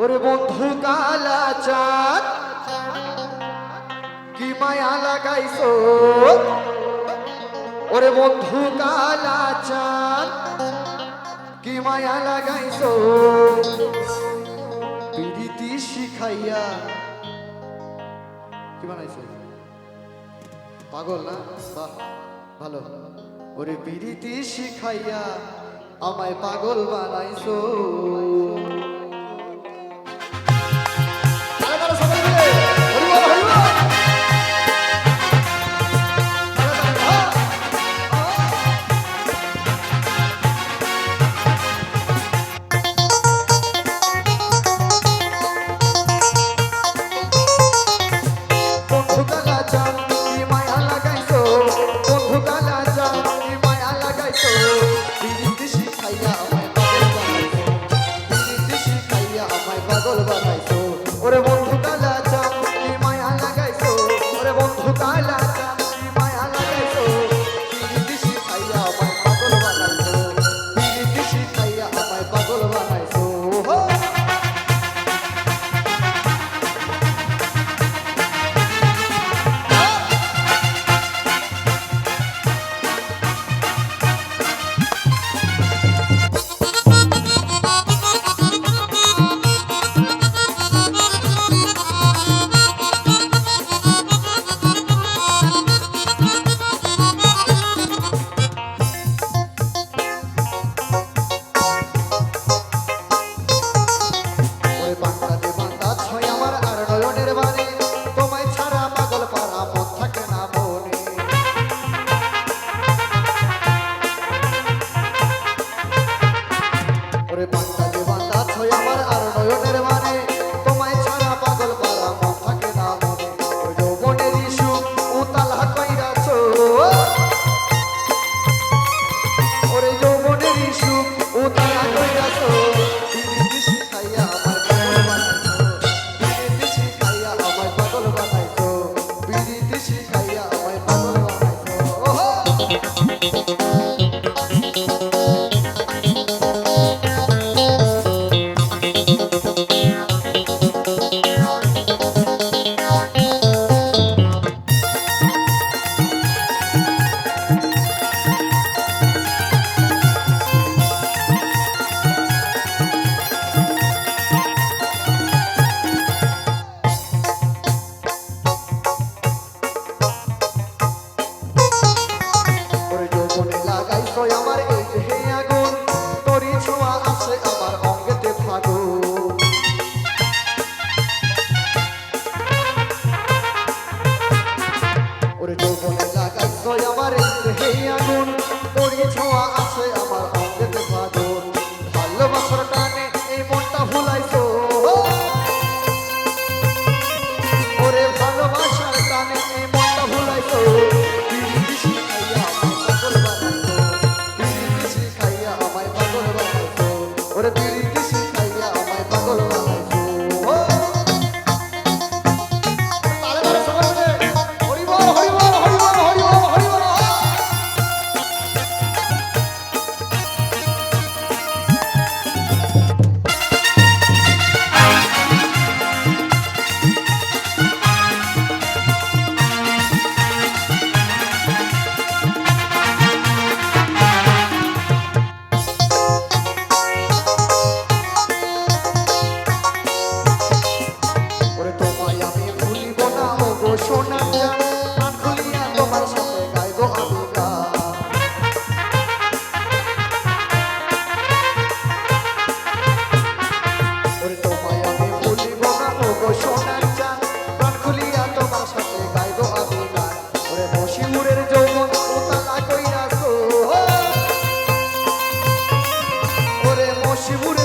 ওরে বন্ধু কালা চাঁদ, কি মায়া লাগাইছ? ওরে বন্ধু কালা চাঁদ, কি মায়া লাগাইছ? পিড়িতি শিখাইয়া। কি বানাইছ? পাগল না? বাহ, ভালো। ওরে পিড়িতি শিখাইয়া আমায় পাগল বানাইছো। যৌবনে লাগাইছ আমার হে আগুন। পড়িয়ে ছোঁয়া আছে আমার অঙ্গেতে ফাগুন। ভালোবাসার টানে এই মনটা ভুলাইছো। ওরে ভালোবাসার টানে এই মনটা ভুলাইছো। খাইয়া আমায় পাগল বানাইছো। ওরে তিরিশ Seguro.